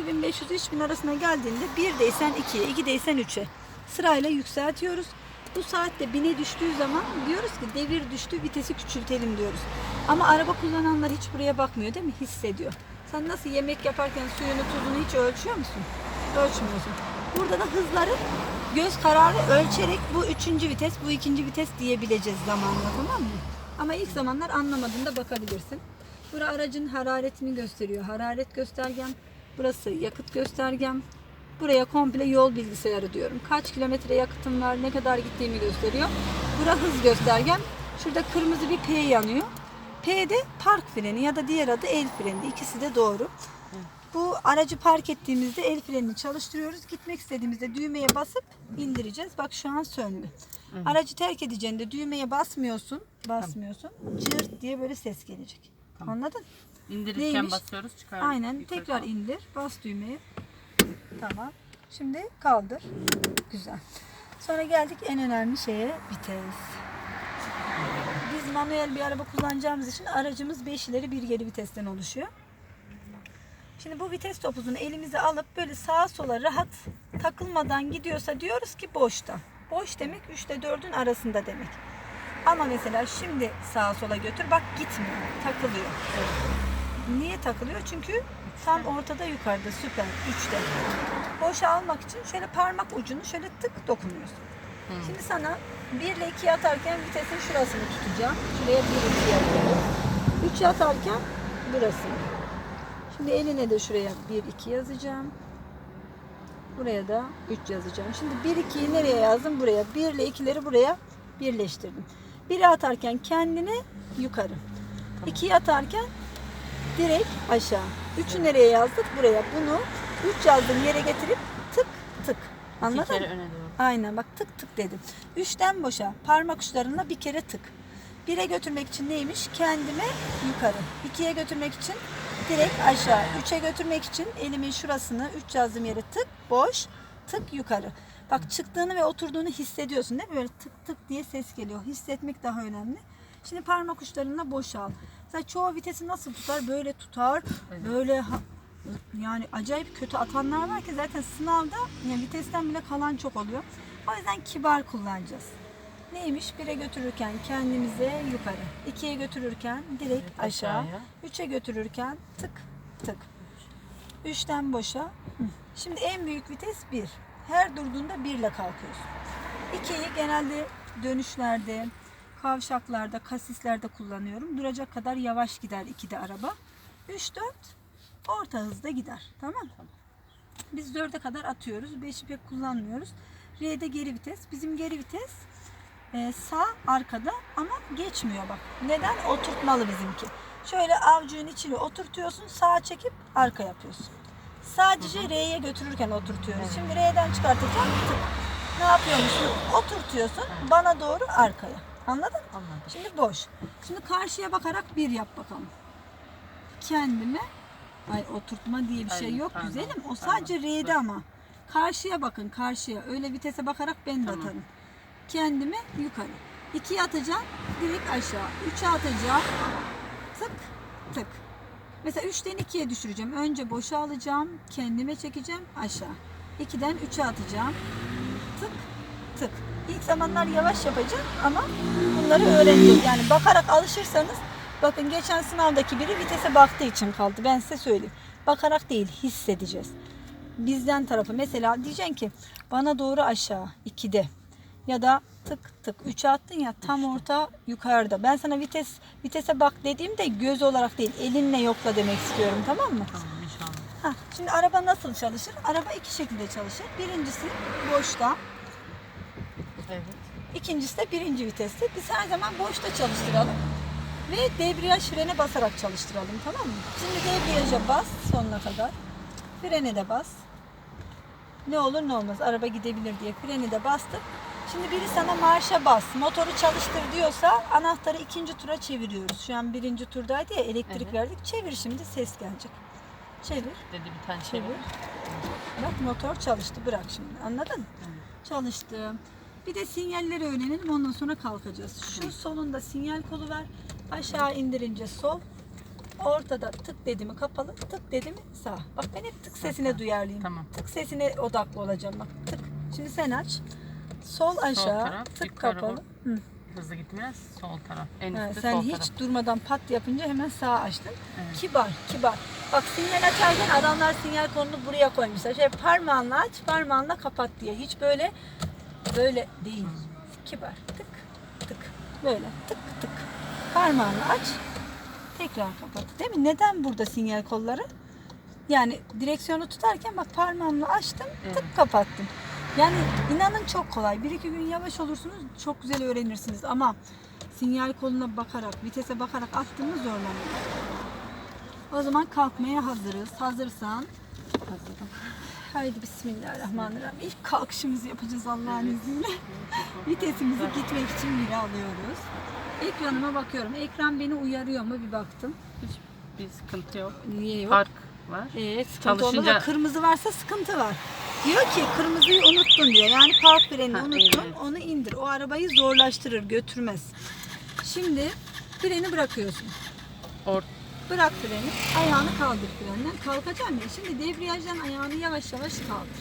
2500-3000 arasına geldiğinde 1'deysen 2'ye, 2'deysen 3'e sırayla yükseltiyoruz. Bu saatte bine düştüğü zaman diyoruz ki devir düştü vitesi küçültelim diyoruz. Ama araba kullananlar hiç buraya bakmıyor değil mi? Hissediyor. Sen nasıl yemek yaparken suyunu tuzunu hiç ölçüyor musun? Ölçmüyorsun. Burada da hızları göz kararı ölçerek bu üçüncü vites, bu ikinci vites diyebileceğiz zamanla tamam mı? Ama ilk zamanlar anlamadığında bakabilirsin. Bura aracın hararetini gösteriyor. Hararet göstergem. Burası yakıt göstergem. Buraya komple yol bilgisayarı diyorum. Kaç kilometre yakıtım var, ne kadar gittiğimi gösteriyor. Bura hız göstergem. Şurada kırmızı bir P yanıyor. P de park freni ya da diğer adı el freni. İkisi de doğru. Bu aracı park ettiğimizde el frenini çalıştırıyoruz. Gitmek istediğimizde düğmeye basıp indireceğiz. Bak şu an söndü. Aracı terk edeceğinde düğmeye basmıyorsun. Basmıyorsun. Cırt diye böyle ses gelecek. Anladın? İndirirken Neymiş? basıyoruz çıkar. Aynen. yukarı Tekrar kalk. indir. Bas düğmeye. Tamam. Şimdi kaldır. Güzel. Sonra geldik en önemli şeye vites. Biz manuel bir araba kullanacağımız için aracımız 5 ileri bir geri vitesten oluşuyor. Şimdi bu vites topuzunu elimize alıp böyle sağa sola rahat takılmadan gidiyorsa diyoruz ki boşta. Boş demek 3 ile 4'ün arasında demek. Ama mesela şimdi sağa sola götür bak gitmiyor. Takılıyor. Niye takılıyor? Çünkü tam ortada yukarıda süper 3'te. Boşa almak için şöyle parmak ucunu şöyle tık dokunuyorsun. Şimdi sana 1 ile 2 atarken vitesin şurasını tutacağım. Şuraya 1 2 yazıyorum. 3 atarken burasını. Şimdi eline de şuraya 1 2 yazacağım. Buraya da 3 yazacağım. Şimdi 1 2'yi nereye yazdım? Buraya. 1 ile 2'leri buraya birleştirdim. 1'i atarken kendini yukarı. 2'yi atarken direkt aşağı. 3'ü nereye yazdık? Buraya. Bunu 3 yazdığım yere getirip tık tık. Anladın mı? öne doğru. Aynen bak tık tık dedim. Üçten boşa parmak uçlarına bir kere tık. Bire götürmek için neymiş? Kendime yukarı. İkiye götürmek için direkt aşağı. Üçe götürmek için elimin şurasını üç yazdığım yere tık boş tık yukarı. Bak çıktığını ve oturduğunu hissediyorsun değil mi? Böyle tık tık diye ses geliyor. Hissetmek daha önemli. Şimdi parmak uçlarına boşal. Mesela çoğu vitesi nasıl tutar? Böyle tutar. Böyle ha- yani acayip kötü atanlar var ki zaten sınavda yani vitesten bile kalan çok oluyor. O yüzden kibar kullanacağız. Neymiş? Bire götürürken kendimize yukarı. ikiye götürürken direkt aşağı. aşağıya. Üçe götürürken tık tık. Üçten boşa. Hı. Şimdi en büyük vites bir. Her durduğunda birle kalkıyorsun. İkiyi genelde dönüşlerde, kavşaklarda, kasislerde kullanıyorum. Duracak kadar yavaş gider ikide araba. 3 4 orta hızda gider. Tamam? Biz 4'e kadar atıyoruz. 5'i pek kullanmıyoruz. R'de geri vites. Bizim geri vites e, sağ arkada ama geçmiyor bak. Neden? Oturtmalı bizimki. Şöyle avcunun içine oturtuyorsun. Sağa çekip arka yapıyorsun. Sadece R'ye götürürken oturtuyoruz. Şimdi R'den çıkartacağım. Tık. Ne yapıyormuşsun? Oturtuyorsun bana doğru arkaya. Anladın? Anladım. Şimdi boş. Şimdi karşıya bakarak bir yap bakalım. Kendime ay oturtma diye bir şey yok aynen, güzelim. O sadece. R'de ama. Karşıya bakın karşıya. Öyle vitese bakarak ben de Tamam. atarım. Kendime yukarı. 2'ye atacağım direkt aşağı. 3'e atacağım tık tık. Mesela 3'ten 2'ye düşüreceğim. Önce boşa alacağım. Kendime çekeceğim aşağı. 2'den 3'e atacağım. Tık tık. İlk zamanlar yavaş yapacağım ama bunları öğreneceğiz. Yani bakarak alışırsanız bakın geçen sınavdaki biri vitese baktığı için kaldı. Ben size söyleyeyim. Bakarak değil hissedeceğiz. Bizden tarafı mesela diyeceksin ki bana doğru aşağı 2'de ya da tık tık 3'e attın ya tam orta yukarıda. Ben sana vites vitese bak dediğimde göz olarak değil elinle yokla demek istiyorum tamam mı? Tamam inşallah. Ha, şimdi araba nasıl çalışır? Araba iki şekilde çalışır. Birincisi boşta, Evet. ikincisi de birinci viteste. Biz her zaman boşta çalıştıralım. Ve debriyaj frene basarak çalıştıralım tamam mı? Şimdi debriyaja bas sonuna kadar. Frene de bas. Ne olur ne olmaz araba gidebilir diye freni de bastık. Şimdi biri sana marşa bas, motoru çalıştır diyorsa anahtarı ikinci tura çeviriyoruz. Şu an birinci turdaydı ya elektrik Evet. verdik. Çevir şimdi ses gelecek. Çevir. Dedi bir tane Çevir. çevir. Bak motor çalıştı. Bırak şimdi. Anladın mı? Çalıştı. Bir de sinyalleri öğrenelim. Ondan sonra kalkacağız. Şu solunda sinyal kolu var. Aşağı indirince sol. Ortada tık dedi mi kapalı, tık dedi mi sağ. Bak ben hep tık sesine duyarlıyım. Tamam. Tık sesine odaklı olacağım bak. Tık. Şimdi sen aç. Sol aşağı, taraf, tık kapalı. Hı. Hızlı gitmez. Sol taraf. En Ha, sen sol hiç taraf. durmadan pat yapınca hemen sağ açtın. Evet. Kibar, kibar. Bak sinyal açarken adamlar sinyal konunu buraya koymuşlar. Şöyle parmağınla aç, parmağınla kapat diye. Hiç böyle böyle değil. Kibar. Tık tık. Böyle tık tık. Parmağınla aç. Tekrar kapat. Değil mi? Neden burada sinyal kolları? Yani direksiyonu tutarken bak parmağımla açtım, tık Evet. kapattım. Yani inanın çok kolay. Bir iki gün yavaş olursunuz, çok güzel öğrenirsiniz. Ama sinyal koluna bakarak, vitese bakarak attığımız zorlanıyor. O zaman kalkmaya hazırız. Hazırsan Hazırım. Haydi Bismillahirrahmanirrahim. İlk kalkışımızı yapacağız Allah'ın izniyle. Vitesimizi gitmek için biri alıyoruz. Ekranıma bakıyorum. Ekran beni uyarıyor mu bir baktım. Hiç bir sıkıntı yok. Niye yok? Park var. Ee, sıkıntı Çalışınca- da kırmızı varsa sıkıntı var. Diyor ki kırmızıyı unuttun diyor. Yani park frenini Ha, unuttun evet. onu indir. O arabayı zorlaştırır götürmez. Şimdi freni bırakıyorsun. Or Bırak freni. Ayağını kaldır frenden. Kalkacağım ya. Şimdi debriyajdan ayağını yavaş yavaş kaldır.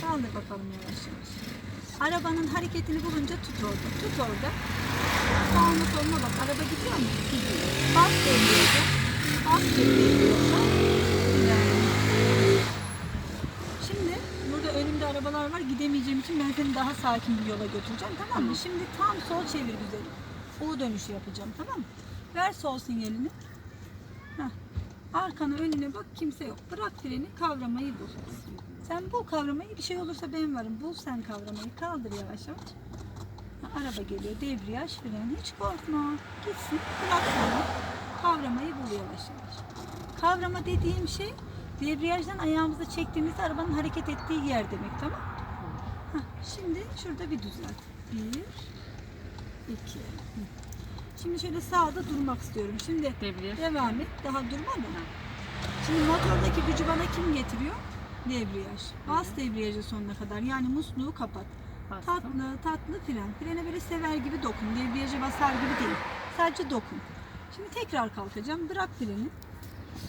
Kaldır bakalım yavaş yavaş. Arabanın hareketini bulunca tut orada. Tut orada. Sağına soluna bak. Araba gidiyor mu? Gidiyor. Bas debriyaja. Bas debriyaja. Güzel. Şimdi burada önümde arabalar var. Gidemeyeceğim için ben seni daha sakin bir yola götüreceğim. Tamam mı? Şimdi tam sol çevir güzelim. U dönüşü yapacağım. Tamam mı? Ver sol sinyalini. Heh. Arkana önüne bak kimse yok. Bırak freni kavramayı bul. Sen bul kavramayı bir şey olursa ben varım. Bul sen kavramayı kaldır yavaş yavaş. Araba geliyor debriyaj fren hiç korkma. Gitsin bırak freni. Kavramayı bul yavaş yavaş. Kavrama dediğim şey debriyajdan ayağımızı çektiğimizde arabanın hareket ettiği yer demek tamam Şimdi şurada bir düzelt. Bir, iki. Şimdi şöyle sağda durmak istiyorum. Şimdi debriyaj. Devam et. Daha durmadan. Şimdi motordaki gücü bana kim getiriyor? Debriyaj. Bas debriyajı sonuna kadar. Yani musluğu kapat. Bastım. Tatlı tatlı fren. Frene böyle sever gibi dokun. Debriyaja basar gibi değil. Sadece dokun. Şimdi tekrar kalkacağım. Bırak freni.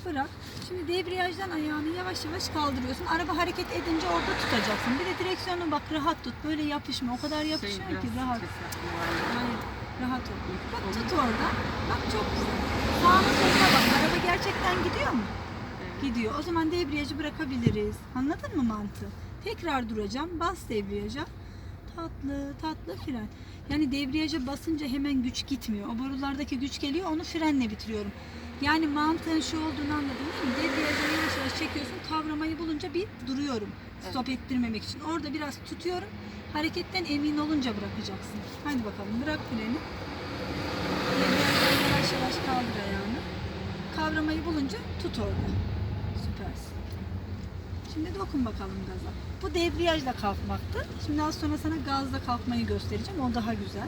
Bırak. Şimdi debriyajdan ayağını yavaş yavaş kaldırıyorsun. Araba hareket edince orada tutacaksın. Bir de direksiyonu bak rahat tut. Böyle yapışma. O kadar Şey, yapışıyor biraz ki rahat. Hayır, rahat ol. Bak tut orada. Bak çok güzel. Sağına soluna bak. Araba gerçekten gidiyor mu? Evet. Gidiyor. O zaman debriyajı bırakabiliriz. Anladın mı mantığı? Tekrar duracağım. Bas debriyaja. Tatlı tatlı fren. Yani debriyaja basınca hemen güç gitmiyor. O borulardaki güç geliyor. Onu frenle bitiriyorum. Yani mantığın şu olduğunu anladın değil mi? Debriyaja yavaş yavaş çekiyorsun. Kavramayı bulunca bir duruyorum. Stop ettirmemek için. Orada biraz tutuyorum. Hareketten emin olunca bırakacaksın. Hadi bakalım bırak freni. Debriyajdan yavaş yavaş kaldır ayağını. Kavramayı bulunca tut orada. Süpersin. Şimdi dokun bakalım gaza. Bu debriyajla kalkmaktı. Şimdi az sonra sana gazla kalkmayı göstereceğim. O daha güzel.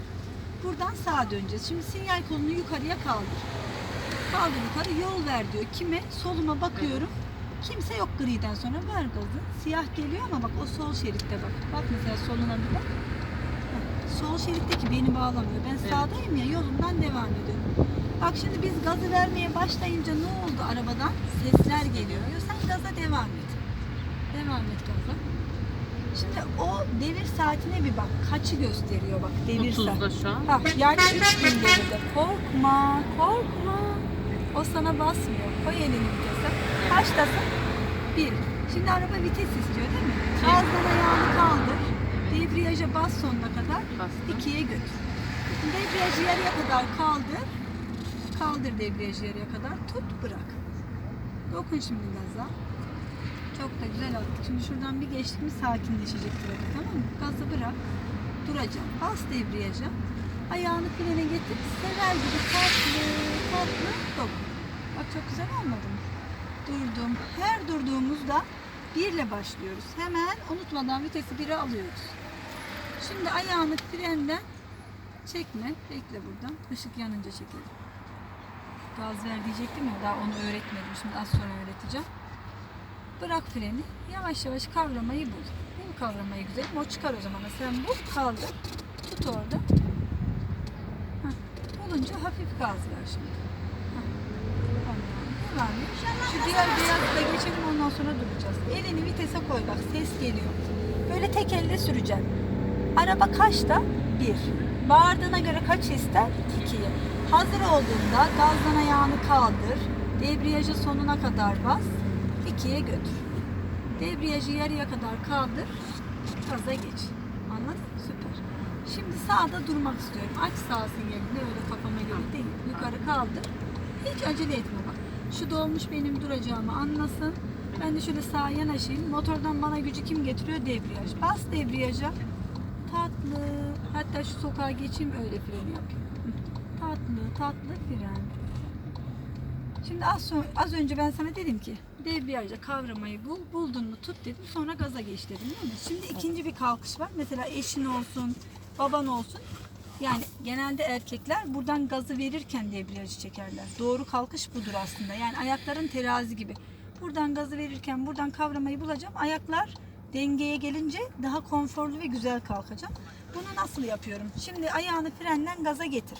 Buradan sağa döneceğiz. Şimdi sinyal kolunu yukarıya kaldır. Kaldır yukarı yol ver diyor. Kime? Soluma bakıyorum. Kimse yok griden sonra ver gazı. Siyah geliyor ama bak o sol şeritte bak. Bak mesela soluna bir bak. Sol şeritteki beni bağlamıyor. Ben sağdayım ya yolumdan devam ediyorum. Bak şimdi biz gazı vermeye başlayınca ne oldu arabadan? Sesler geliyor. Ya sen gaza devam et. Devam et gaza. Şimdi o devir saatine bir bak. Kaçı gösteriyor bak devir saat. 30'da şu an. Ha, yani 3000 devirde. Korkma, korkma. O sana basmıyor. Koy elini vitese. Kaçtasın? Bir. Şimdi araba vites istiyor değil mi? İki. Ağzından ayağını kaldır. Debriyaja bas sonuna kadar. Bastım. ikiye götür. Debriyajı yarıya kadar kaldır. Kaldır debriyajı yarıya kadar. Tut bırak. Dokun şimdi gaza. Çok da güzel attık. Şimdi şuradan bir geçtik mi sakinleşecek trafik tamam mı? Gazı bırak. Duracağım. Bas debriyaja. Ayağını frene getir. Sever gibi tatlı tatlı. Bak çok güzel olmadı? Durdum. Her durduğumuzda birle başlıyoruz. Hemen unutmadan vitesi bire alıyoruz. Şimdi ayağını frenden çekme. Bekle buradan. Işık yanınca çekelim. Gaz ver diyecektim ya daha onu öğretmedim. Şimdi az sonra öğreteceğim. Bırak freni. Yavaş yavaş kavramayı bul. Bul kavramayı güzelim. O çıkar o zaman. Sen bul kaldır. Tut orada. Bulunca hafif gaz ver şimdi. Şu diğer beyazı da geçelim ondan sonra duracağız. Elini vitese koy bak ses geliyor. Böyle tek elle süreceksin. Araba kaçta? Bir. Bağırdığına göre kaç ister? İkiyi. Hazır olduğunda gazdan ayağını kaldır. Debriyajı sonuna kadar bas. ikiye götür. Debriyajı yarıya kadar kaldır. Gaza geç. Şimdi sağda durmak istiyorum. Aç sağ sinyalini öyle kafama göre değil. Yukarı kaldır. Hiç acele etme bak. Şu dolmuş benim duracağımı anlasın. Ben de şöyle sağa yanaşayım. Motordan bana gücü kim getiriyor? Debriyaj. Bas debriyaja. Tatlı. Hatta şu sokağa geçeyim öyle fren yapayım. Tatlı tatlı fren. Şimdi az, sonra, az önce ben sana dedim ki debriyajla kavramayı bul, buldun mu tut dedim sonra gaza geç dedim değil mi? Şimdi ikinci bir kalkış var. Mesela eşin olsun, baban olsun. Yani genelde erkekler buradan gazı verirken debriyajı çekerler. Doğru kalkış budur aslında. Yani ayakların terazi gibi. Buradan gazı verirken buradan kavramayı bulacağım. Ayaklar dengeye gelince daha konforlu ve güzel kalkacağım. Bunu nasıl yapıyorum? Şimdi ayağını frenden gaza getir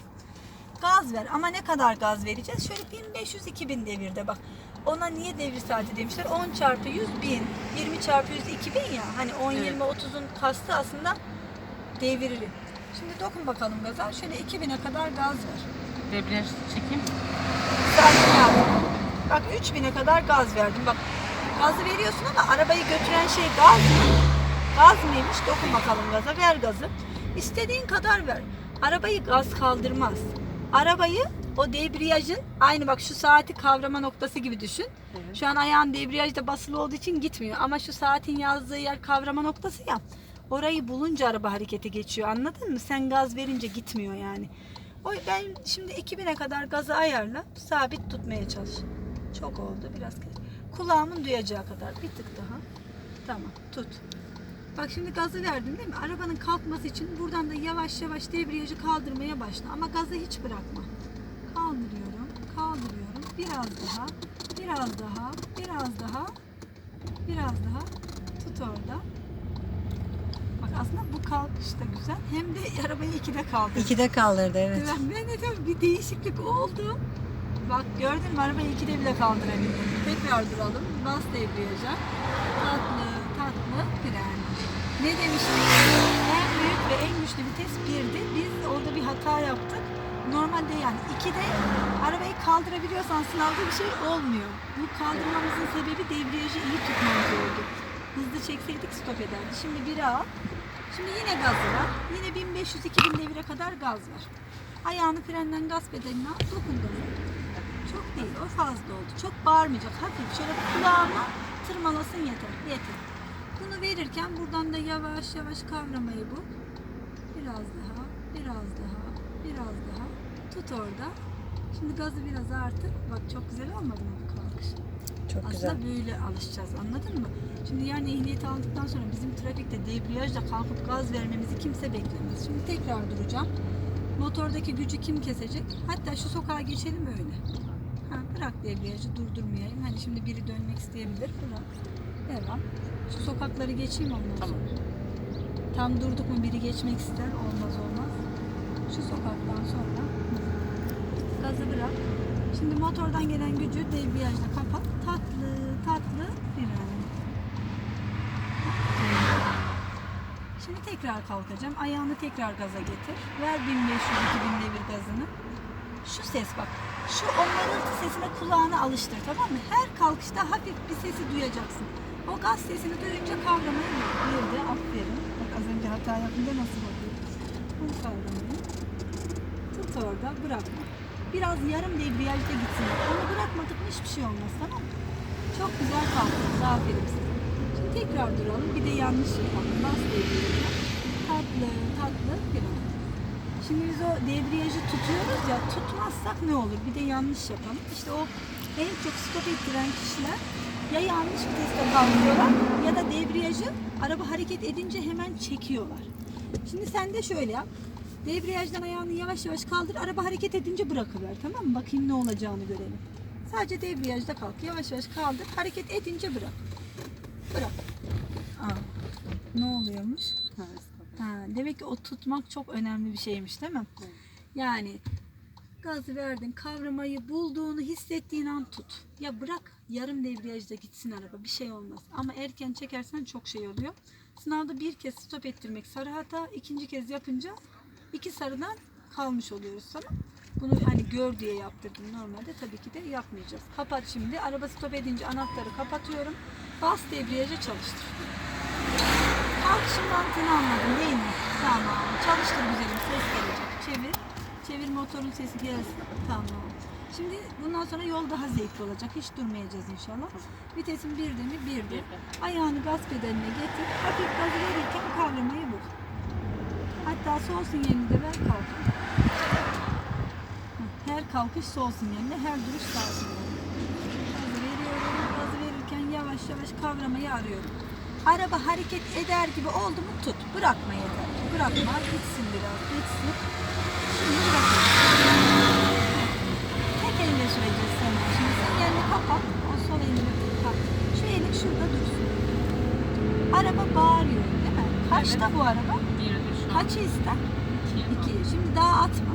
gaz ver ama ne kadar gaz vereceğiz? Şöyle 1500-2000 devirde bak. Ona niye devir saati demişler? 10 çarpı 100 bin, 20 çarpı 100 2000 ya. Hani 10, Evet. 20, 30'un kastı aslında deviri. Şimdi dokun bakalım gaza. Şöyle 2000'e kadar gaz ver. Debriyaj çekeyim. Sakin abi. Bak 3000'e kadar gaz verdim. Bak gazı veriyorsun ama arabayı götüren şey gaz mı? Gaz mıymış? Dokun bakalım gaza. Ver gazı. İstediğin kadar ver. Arabayı gaz kaldırmaz. Arabayı o debriyajın aynı bak şu saati kavrama noktası gibi düşün. Evet. Şu an ayağın debriyajda basılı olduğu için gitmiyor. Ama şu saatin yazdığı yer kavrama noktası ya. Orayı bulunca araba harekete geçiyor. Anladın mı? Sen gaz verince gitmiyor yani. O ben şimdi 2000'e kadar gazı ayarla. Sabit tutmaya çalış. Çok oldu biraz. Kulağımın duyacağı kadar. Bir tık daha. Tamam. Tut. Bak şimdi gazı verdim değil mi? Arabanın kalkması için buradan da yavaş yavaş debriyajı kaldırmaya başla. Ama gazı hiç bırakma. Kaldırıyorum, kaldırıyorum. Biraz daha, biraz daha, biraz daha, biraz daha. Tut orada. Aslında bu kalkış da güzel. Hem de arabayı ikide kaldır. İkide kaldırdı evet. Ben de bir değişiklik oldu. Bak gördün mü arabayı ikide bile kaldırabildim. Tekrar duralım. Bas debriyaja. Tatlı tatlı fren. Ne demiştik? En büyük ve en güçlü vites birdi. Biz orada bir hata yaptık. Normalde yani ikide arabayı kaldırabiliyorsan sınavda bir şey olmuyor. Bu kaldırmamızın sebebi debriyajı iyi tutmamız oldu. Hızlı çekseydik stop ederdi. Şimdi biri al. Şimdi yine gazı ver. Yine 1500-2000 devire kadar gaz ver. Ayağını frenden gaz pedaline al. Dokun gaza. Çok değil. O fazla oldu. Çok bağırmayacak. Hafif şöyle kulağına tırmalasın yeter. Yeter. Bunu verirken buradan da yavaş yavaş kavramayı bul. Biraz daha, biraz daha, biraz daha. Tut orada. Şimdi gazı biraz artır. Bak çok güzel olmadı mı bu? Çok Aslında güzel. böyle alışacağız anladın mı? Şimdi yani ehliyet aldıktan sonra bizim trafikte debriyajla kalkıp gaz vermemizi kimse beklemez. Şimdi tekrar duracağım. Motordaki gücü kim kesecek? Hatta şu sokağa geçelim öyle. Ha, bırak debriyajı durdurmayayım. Hani şimdi biri dönmek isteyebilir. Bırak. Devam. Şu sokakları geçeyim ondan Tamam. sonra. Tam durduk mu biri geçmek ister. Olmaz olmaz. Şu sokaktan sonra gazı bırak. Şimdi motordan gelen gücü debriyajla kapat. Tatlı tatlı fren. Şimdi tekrar kalkacağım. Ayağını tekrar gaza getir. Ver 1500-2000 devir gazını. Şu ses bak. Şu o mırıltı sesine kulağını alıştır tamam mı? Her kalkışta hafif bir sesi duyacaksın. O gaz sesini duyunca kavramayı de aferin. Bak az önce hata yapınca nasıl oluyor? Bunu kavramayı. Tut orada bırakma. Biraz yarım debriyajda gitsin. Onu bırakmadık mı hiçbir şey olmaz tamam mı? Çok güzel kalktınız. Aferin size. Şimdi tekrar duralım. Bir de yanlış yapalım. Bas debriyaja. Tatlı tatlı biraz. Şimdi biz o debriyajı tutuyoruz ya tutmazsak ne olur? Bir de yanlış yapalım. İşte o en çok stop ettiren kişiler ya yanlış viteste kaldırıyorlar ya da debriyajı araba hareket edince hemen çekiyorlar. Şimdi sen de şöyle yap. Debriyajdan ayağını yavaş yavaş kaldır. Araba hareket edince bırakıver tamam mı? Bakayım ne olacağını görelim. Sadece debriyajda kalk. Yavaş yavaş kaldır. Hareket edince bırak. Bırak. Aa, ne oluyormuş? Demek ki o tutmak çok önemli bir şeymiş değil mi? Evet. Yani Gazı verdin, kavramayı bulduğunu hissettiğin an tut. Ya bırak yarım debriyajda gitsin araba bir şey olmaz. Ama erken çekersen çok şey oluyor. Sınavda bir kez stop ettirmek sarı hata, ikinci kez yapınca iki sarıdan kalmış oluyoruz tamam. Bunu hani gör diye yaptırdım normalde tabii ki de yapmayacağız. Kapat şimdi. Araba stop edince anahtarı kapatıyorum. Bas debriyaja çalıştır. Kalkışın mantığını anladın değil mi? Tamam. Çalıştır güzelim. Ses gelecek. Çevir. Çevir motorun sesi gelsin. Tamam. Şimdi bundan sonra yol daha zevkli olacak. Hiç durmayacağız inşallah. Vitesin birde mi? Birde. Ayağını gaz pedaline getir. Hafif gazı verirken kavramayı bul. Hatta sol sinyalini de ver kalk. Her kalkış sol sinyalini, her duruş sağ sinyalini. Gazı veriyorum. Gazı verirken yavaş yavaş kavramayı arıyorum. Araba hareket eder gibi oldu mu tut. Bırakma yeter. Bırakma. Gitsin biraz. Gitsin. Şimdi bırakıyorum. Tek elle süreceğiz sen. Şimdi sen elini kapat. O sol elini kapat. Şu elin şurada dursun. Araba bağırıyor değil mi? Kaçta bu araba? Kaçı ister? İki. Şimdi daha atma.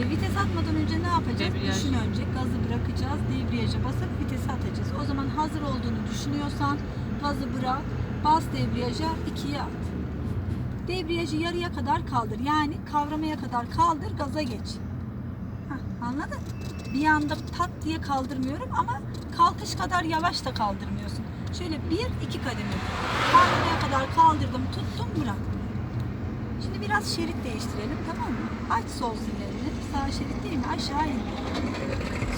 E, vites atmadan önce ne yapacağız? Debriyaj. Düşün önce. Gazı bırakacağız. Debriyaja basıp vitesi atacağız. O zaman hazır olduğunu düşünüyorsan gazı bırak. Bas debriyaja ikiye at. Debriyajı yarıya kadar kaldır. Yani kavramaya kadar kaldır. Gaza geç. Hah, anladın? Bir anda pat diye kaldırmıyorum ama kalkış kadar yavaş da kaldırmıyorsun. Şöyle bir iki kademe. Kavramaya kadar kaldırdım, tuttum, bıraktım. Şimdi biraz şerit değiştirelim tamam mı? Aç sol sinyalini. Sağ şerit değil mi? Aşağı in.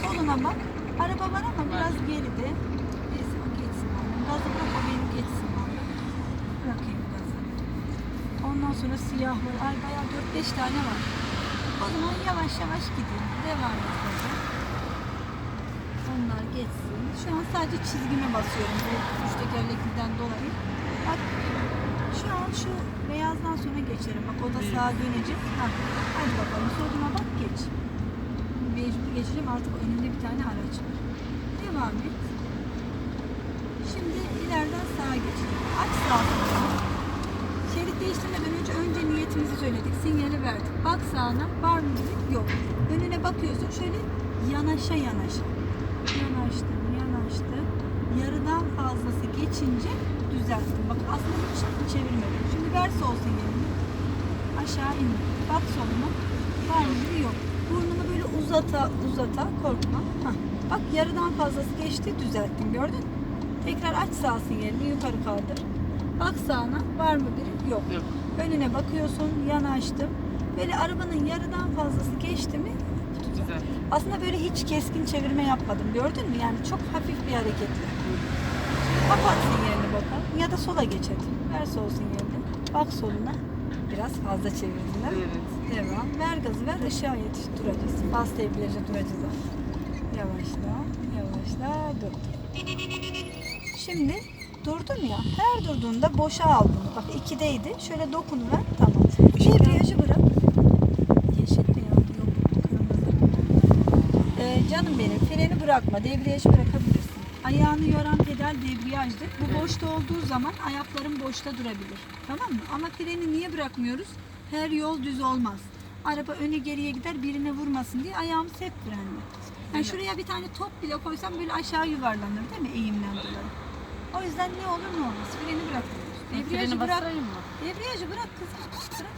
Soluna bak. Araba var ama biraz geride. Neyse o geçsin. bana. Gazı bırak o benim geçsin. bana. Bırakayım gazı. Ondan sonra siyah var. Ay bayağı 4-5 tane var. O zaman yavaş yavaş gidin. Devam gaza. Onlar geçsin. Şu an sadece çizgime basıyorum bu üç tekerlekliden dolayı. Bak şu an şu beyazdan sonra geçerim. Bak o da sağa dönecek. Ha, hadi bakalım soluna bak geç. Mecbur geçeceğim artık önümde bir tane araç var. Devam et. Şimdi ileriden sağa geçelim. Aç sağ tarafı. Şerit değiştirmeden önce önce niyetimizi söyledik. Sinyali verdik. Bak sağına var mı dedik? Yok. Önüne bakıyorsun şöyle yanaşa yanaşa. Yanaştım, yanaştım. Yarıdan fazlası geçince düzelttim. Bak aslında hiç çevirmedim. Şimdi ver sol sinyalini. Aşağı in. Bak soluna. Var mı? Yok. Burnunu böyle uzata uzata korkma. Hah. Bak yarıdan fazlası geçti düzelttim gördün? Tekrar aç sağ sinyalini yukarı kaldır. Bak sağına var mı biri? Yok. Yok. Önüne bakıyorsun yanaştım. Böyle arabanın yarıdan fazlası geçti mi Güzel. aslında böyle hiç keskin çevirme yapmadım. Gördün mü? Yani çok hafif bir hareketle. Kapat sinyalini bakalım. Ya da sola geç hadi. Ver sol sinyalini. Bak soluna. Biraz fazla çevirdin değil mi? Evet. Devam. Ver gazı ver. Işığa yetiş. Duracağız. Bas debriyaja duracağız. Yavaşla. Yavaşla. Dur. Şimdi durdun ya. Her durduğunda boşa al bunu. Bak ikideydi. Şöyle dokun ver. Tamam. Debriyajı bırak. Yeşil mi ya? Yok. Kırmızı. Ee, canım benim freni bırakma. Debriyajı bırakabilirsin. Ayağını yoran pedal debriyajdır. Bu boşta olduğu zaman ayakların boşta durabilir. Tamam mı? Ama freni niye bırakmıyoruz? Her yol düz olmaz. Araba öne geriye gider birine vurmasın diye ayağımız hep frenli. Yani şuraya bir tane top bile koysam böyle aşağı yuvarlanır değil mi eğimden dolayı? O yüzden ne olur ne olmaz. Freni bırakmıyoruz. Debriyajı Freni bırak. mı? Debriyajı bırak kızım. Bırak.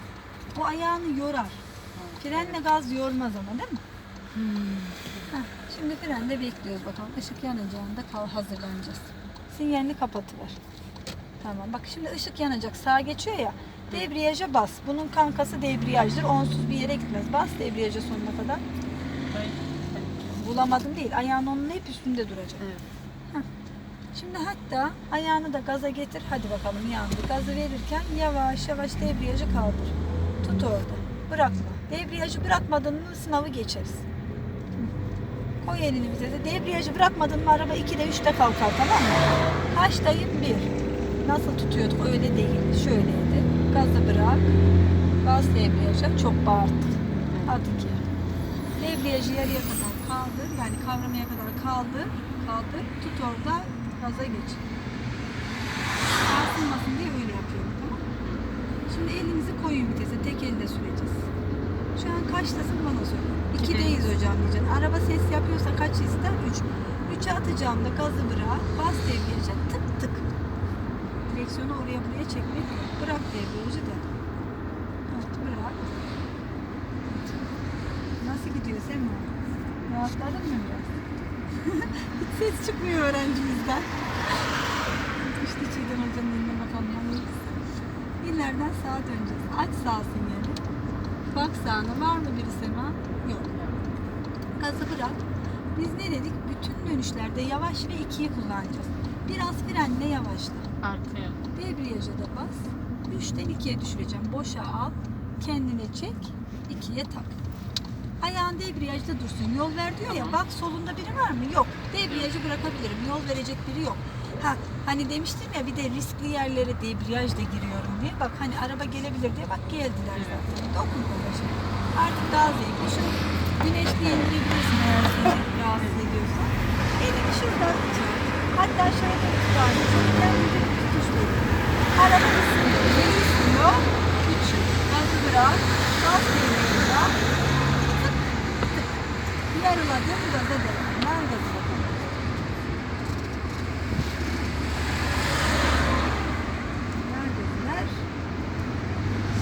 O ayağını yorar. Frenle gaz yormaz ama değil mi? Heh, şimdi frende bekliyoruz bakalım. Işık yanacağında kal hazırlanacağız. Sinyalini kapatıver. Tamam bak şimdi ışık yanacak. Sağa geçiyor ya. Debriyaja bas. Bunun kankası debriyajdır. Onsuz bir yere gitmez. Bas debriyaja sonuna kadar. Hayır. Bulamadım değil. Ayağın onun hep üstünde duracak. Evet. Şimdi hatta ayağını da gaza getir. Hadi bakalım yandı. Gazı verirken yavaş yavaş debriyajı kaldır. Tut orada. Bırakma. Debriyajı bırakmadın mı sınavı geçeriz. Koy elini bize de. Debriyajı bırakmadın mı araba 2'de 3'te kalkar tamam mı? Kaçtayım? 1. Nasıl tutuyorduk öyle değil. Şöyleydi. Gazı bırak. Bas debriyaja. Çok bağırttık. At 2. Debriyajı yarıya kadar kaldır. Yani kavramaya kadar kaldır. Kaldır. Tut orada. Gaza geç. Sarsılmasın diye öyle yapıyorum. Tamam mı? Şimdi elinizi koyun vitese. Tek elle süreceğiz. Şu an kaçtasın bana söyle. İkideyiz. Hocam diyeceksin. Araba ses yapıyorsa kaç ister? Üç. Üçe atacağım da gazı bırak. Bas debriyaja tık tık. Direksiyonu oraya buraya çekmek yok. Bırak debriyajı da. Evet, bırak. Nasıl gidiyor Sema? Rahatladın mı biraz? Hiç ses çıkmıyor öğrencimizden. İşte Çiğdem Hoca'nın eline bakalım. İleriden sağa döneceğiz. Aç sağ sinyali. Bak sağına var mı biri Sema? Yok. Gazı bırak. Biz ne dedik? Bütün dönüşlerde yavaş ve ikiyi kullanacağız. Biraz frenle yavaşla. Arkaya. Debriyaja da bas. 3'ten 2'ye düşüreceğim. Boşa al. Kendine çek. 2'ye tak. Ayağın debriyajda dursun. Yol ver diyor ya. Bak solunda biri var mı? Yok. Debriyajı bırakabilirim. Yol verecek biri yok. Ha hani demiştim ya bir de riskli yerlere debriyajla giriyorum diye. Bak hani araba gelebilir diye. Bak geldiler zaten. Dokun babacığım. Artık daha zevkli. Şu güneşli indirebilirsin eğer seni rahatsız ediyorsa. Elini şuradan tut. Hatta şöyle tut abi. Çok kendince bir tutuş verin. Araba ısınıyor. Yeni ısınıyor. Küçük. Gazı bırak. Gaz devreye Yarıladın gaza devam. Ver gazı bakalım. Ver gazı ver.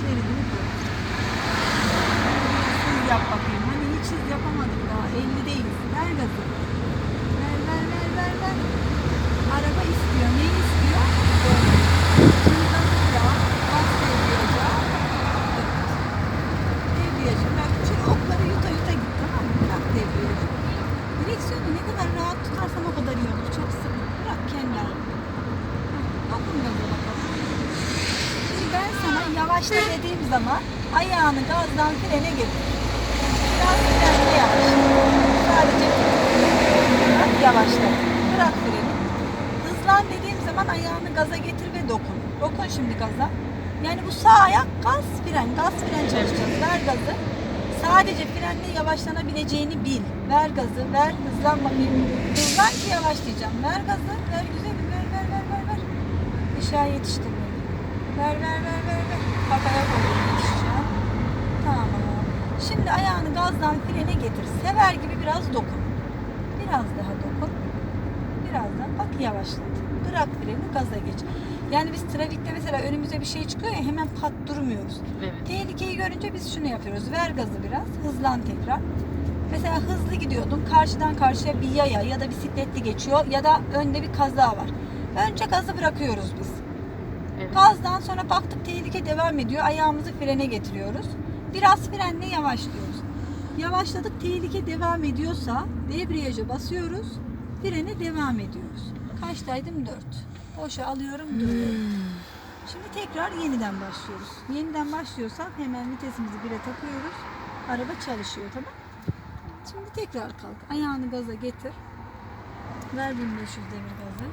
Şeridini koy. Hız yap bakayım. Hani hiç hız yapamadık daha. 50'deyiz. Ver gazı. Ver ver ver ver ver. Araba istiyor. Neyi istiyor? Şimdi gazı bırak. Bas debriyaja. Debriyaja. Bak şöyle okları yuta yuta git tamam mı? Bırak debriyajı. Direksiyonu ne kadar rahat tutarsan o kadar iyi olur. Çok sıkı. Bırak kendi haline. Dokun gaza bakalım. Şimdi ben sana yavaşla dediğim zaman ayağını gazdan frene getir. Biraz frenle yavaş. Sadece bırak yavaşla. Bırak freni. Hızlan dediğim zaman ayağını gaza getir ve dokun. Dokun şimdi gaza. Yani bu sağ ayak gaz fren, gaz fren çalışacağız. Ver gazı. Sadece frenle yavaşlanabileceğini bil. Ver gazı, ver hızlan bakayım. Hızlan ki yavaşlayacağım. Ver gazı, ver güzelim, ver ver ver ver ver. Aşağı yetiştir beni. Ver ver ver ver ver. Bak ayak yetişeceğim. Tamam. Şimdi ayağını gazdan frene getir. Sever gibi biraz dokun. Biraz daha dokun. Biraz daha bak yavaşladı. Bırak freni gaza geç. Yani biz trafikte mesela önümüze bir şey çıkıyor ya hemen pat durmuyoruz. Evet. Tehlikeyi görünce biz şunu yapıyoruz. Ver gazı biraz, hızlan tekrar. Mesela hızlı gidiyordun, karşıdan karşıya bir yaya ya da bisikletli geçiyor ya da önde bir kaza var. Önce gazı bırakıyoruz biz. Evet. Gazdan sonra baktık tehlike devam ediyor. Ayağımızı frene getiriyoruz. Biraz frenle yavaşlıyoruz. Yavaşladık tehlike devam ediyorsa debriyaja basıyoruz. Frene devam ediyoruz. Kaçtaydım? 4. Boşa alıyorum duruyorum. Şimdi tekrar yeniden başlıyoruz. Yeniden başlıyorsak hemen vitesimizi 1'e takıyoruz. Araba çalışıyor tamam Şimdi tekrar kalk. Ayağını gaza getir. Ver 1500 demir gazı.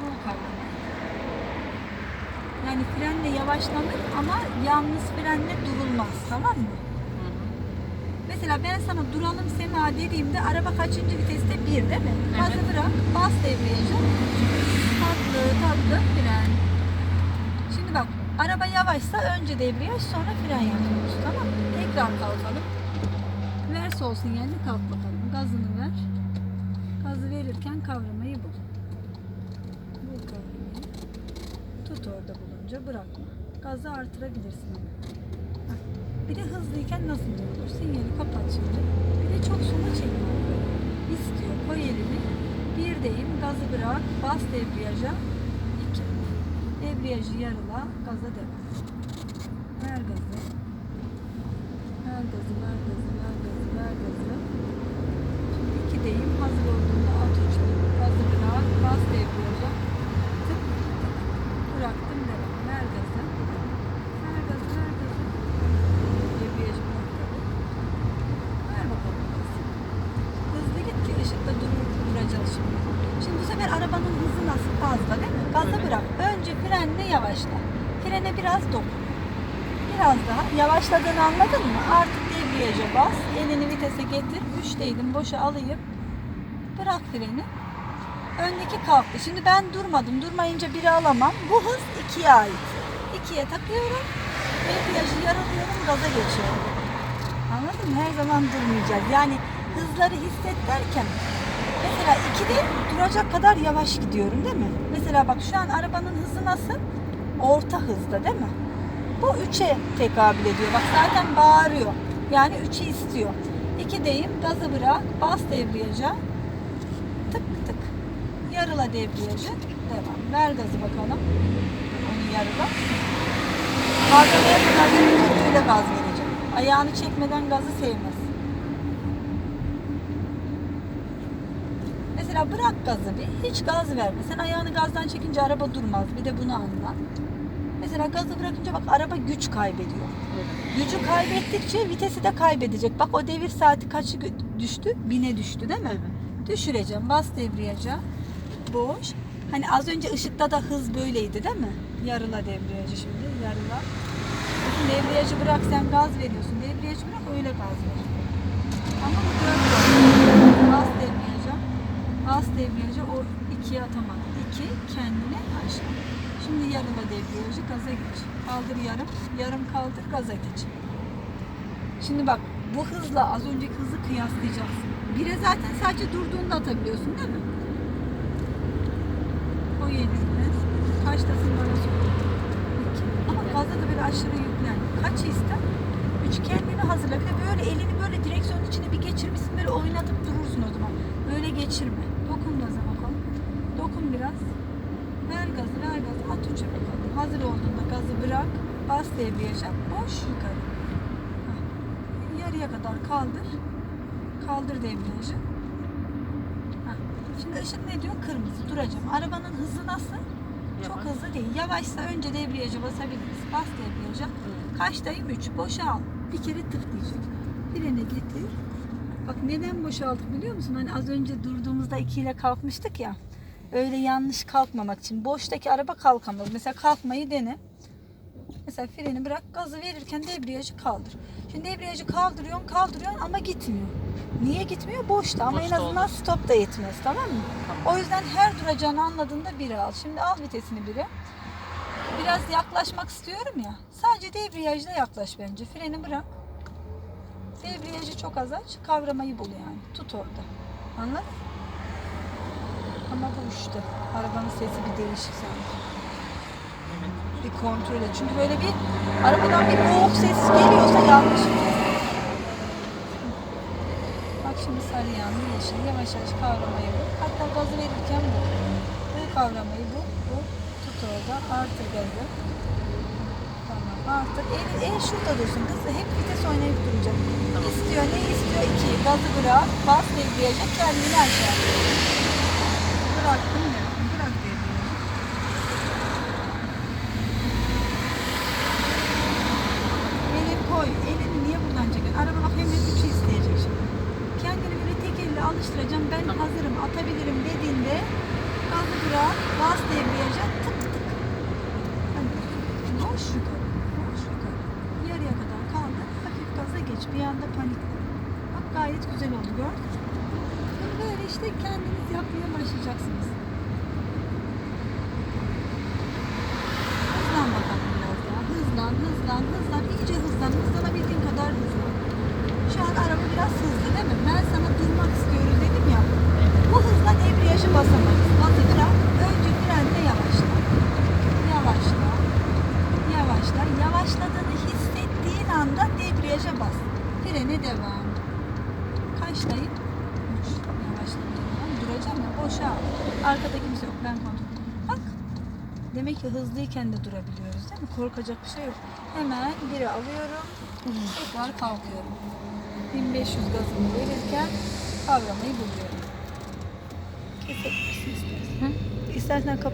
Vur kavramayı. Yani frenle yavaşlanır ama yalnız frenle durulmaz tamam mı? Mesela ben sana duralım Sema dediğimde araba kaçıncı viteste? Bir değil mi? Evet. Gazı bırak, bas debriyaja. Tatlı tatlı fren. Şimdi bak araba yavaşsa önce debriyaj sonra fren yapıyoruz tamam mı? Tekrar kalkalım. Ver sol sinyalini kalk bakalım. Gazını ver. Gazı verirken kavramayı bul. Bul kavramayı. Tut orada bulunca bırakma. Gazı artırabilirsin ama. Bir de hızlıyken nasıl durulur? Sinyali kapat şimdi. Bir de çok sola arabayı. İstiyor. Koy elini. Birdeyim. Gazı bırak. Bas debriyaja. İki. Debriyajı yarıla. Gaza devam. Ver gazı, ver gazı, ver gazı, ver gazı. Şimdi ikideyim. Hazır olduğunda at uçtu. Gazı bırak. Bas debriyaja. Tık. Bıraktım devam. Ver gazı. Ver gazı, ver gazı. Debriyajı bırak tabii. Ver bakalım gazı. Hızlı git ki ışıkta durur, duracağız şimdi. Şimdi bu sefer arabanın hızı nasıl fazla değil mi? Gazı Evet. bırak. Önce frenle yavaşla. Frene biraz dokun. Biraz daha. Yavaşladığını anladın mı? Artık debriyaja Elini vitese getir. Üçteydim. Boşa alayım. Bırak freni. Öndeki kalktı. Şimdi ben durmadım. Durmayınca biri alamam. Bu hız ikiye ait. İkiye takıyorum. Debriyajı yaralıyorum. Gaza geçiyorum. Anladın mı? Her zaman durmayacağız. Yani hızları hisset derken mesela 2'de duracak kadar yavaş gidiyorum değil mi? Mesela bak şu an arabanın hızı nasıl? Orta hızda değil mi? Bu 3'e tekabül ediyor. Bak zaten bağırıyor. Yani 3'ü istiyor. 2'deyim. Gazı bırak. Bas debriyaja. Tık tık. Yarıla debriyajı. Devam. Ver gazı bakalım. Onu yarıla. Kavramaya kadar öyle gaz vereceğim. Ayağını çekmeden gazı sevmez. Mesela bırak gazı bir. Hiç gaz verme. Sen ayağını gazdan çekince araba durmaz. Bir de bunu anla. Mesela gazı bırakınca bak araba güç kaybediyor. Gücü kaybettikçe vitesi de kaybedecek. Bak o devir saati kaçı düştü? Bine düştü değil mi? Düşüreceğim. Bas debriyaja. Boş. Hani az önce ışıkta da hız böyleydi değil mi? Yarıla debriyajı şimdi. Yarıla. Bakın debriyajı bırak sen gaz veriyorsun. Debriyajı bırak öyle gaz ver. Ama bu dört Bas debriyaja. Bas debriyaja o ikiye atamadı. İki kendine aşağı. Şimdi yarıla debriyajı gaza geç. Kaldır yarım. Yarım kaldır gaza geç. Şimdi bak bu hızla az önceki hızı kıyaslayacaksın. Bire zaten sadece durduğunda atabiliyorsun değil mi? O yerine. Kaçtasın bana söyle. Ama gaza da böyle aşırı yüklen. Kaç ister? Üç kendini hazırla. Bir de böyle elini böyle direksiyonun içine bir geçirmişsin. Böyle oynatıp durursun o zaman. Böyle geçirme. Dokun gaza bakalım. Dokun biraz. Bakalım. Hazır olduğunda gazı bırak. Bas debriyaja. Boş yukarı. Yarıya kadar kaldır. Kaldır debriyajı. Şimdi ışık ne diyor? Kırmızı. Duracağım. Arabanın hızı nasıl? Çok Yavaş. hızlı değil. Yavaşsa önce debriyaja basabiliriz. Bas debriyaja. Kaçtayım? 3. Boşa al. Bir kere tık diyecek. Frene getir. Bak neden boşalttık biliyor musun? Hani az önce durduğumuzda 2 ile kalkmıştık ya. Öyle yanlış kalkmamak için. Boştaki araba kalkamaz. Mesela kalkmayı dene. Mesela freni bırak, gazı verirken debriyajı kaldır. Şimdi debriyajı kaldırıyorsun, kaldırıyorsun ama gitmiyor. Niye gitmiyor? Boşta ama en Boşta azından olmaz. stop da yetmez tamam mı? Tamam. O yüzden her duracağını anladığında biri al. Şimdi al vitesini biri. Biraz yaklaşmak istiyorum ya. Sadece debriyajla yaklaş bence. Freni bırak. Debriyajı çok az aç. Kavramayı bul yani. Tut orada. Anladın? Ama bu işte. Arabanın sesi bir değişik sanki. Bir kontrol et. Çünkü böyle bir arabadan bir boğuk ses geliyorsa yanlış. Bak şimdi sarı yandı yeşil. Yavaş yavaş kavramayı bu. Hatta gazı verirken bu. Bu kavramayı bu. Bu. Tut orada. Artır gazı. Tamam artır. El, el şurada dursun. Kız hep vites oynayıp duracak. Tamam. İstiyor ne istiyor? İki. Gazı bırak. Bas devriyecek. Kendini aşağı. Bıraktım ya. Koy. Elini niye buradan çekiyorsun? Araba bak hem de isteyecek şimdi. Kendini böyle tek elle alıştıracağım. Ben hazırım, atabilirim dediğinde gazı bırak, bas tık tık. Hani boş yukarı, boş yukarı. Yarıya kadar kaldı. Hafif gaza geç. Bir anda panikle. Bak gayet güzel oldu gördün mü? Böyle işte kendiniz yapmaya başlayacaksınız. Hızlan bakalım biraz daha. Hızlan, hızlan, hızlan. İyice hızlan. Hızlanabildiğin kadar hızlan. Şu an araba biraz hızlı değil mi? Ben sana durmak istiyoruz dedim ya. Bu hızla debriyajı basamayız. Gazı bırak. Önce frenle yavaşla. Yavaşla. Yavaşla. Yavaşladığını hissettiğin anda debriyaja bas. Frene devam. Kaçtayım? 3. Yavaşlamaya devam. Duracağım ya. Boşa al. Arkada kimse yok. Ben kontrol Bak. Ki hızlıyken de durabiliyoruz değil mi? Korkacak bir şey yok. Hemen biri alıyorum. Tekrar kalkıyorum. 1500 gazını verirken kavramayı buluyorum. Kesebilirsin istersen. İstersen kapat.